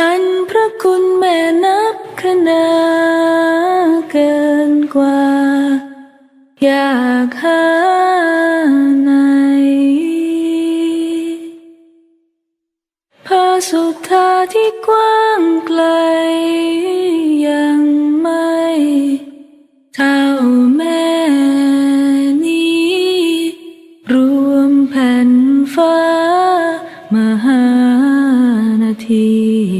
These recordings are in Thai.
อันพระคุณแม่นับคณาเกินกว่า อยากหาไหนพระสุธาที่กว้างไกลยังไม่เท่าแม่นี้ รวมแผ่นฟ้ามหานาที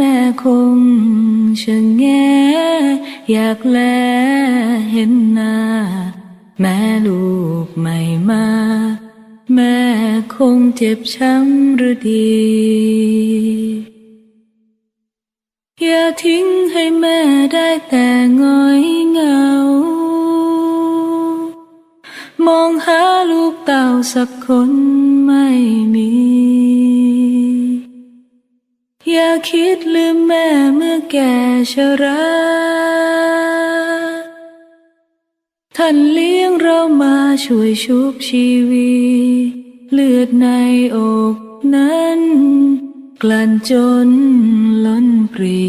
แม่คงชะแงอยากแลเห็นหน้า แม่ลูกไม่มา แม่คงเจ็บช้ำหรือดี อย่าทิ้งให้แม่ได้แต่ง้อยเหงา มองหาลูกเต่าสักคนไม่มี อย่าคิดลืมแม่เมื่อแก่ชราท่านเลี้ยงเรามาช่วยชุบชีวีเลือดในอกนั้น กลั่นจนล้นปรี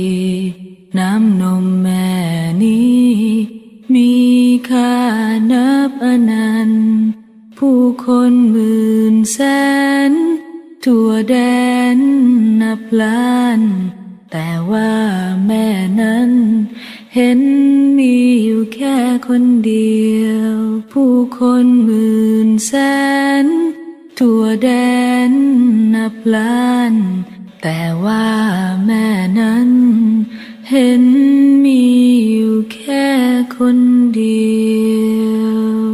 น้ำนมแม่นี้ มีค่านับอนันต์ ผู้คนหมื่นแสน ทั่วแดนนับล้าน แต่ว่าแม่นั้น เห็นมีอยู่แค่คนเดียว ผู้คนหมื่นแสน ทั่วแดนนับล้าน แต่ว่าแม่นั้น เห็นมีอยู่แค่คนเดียว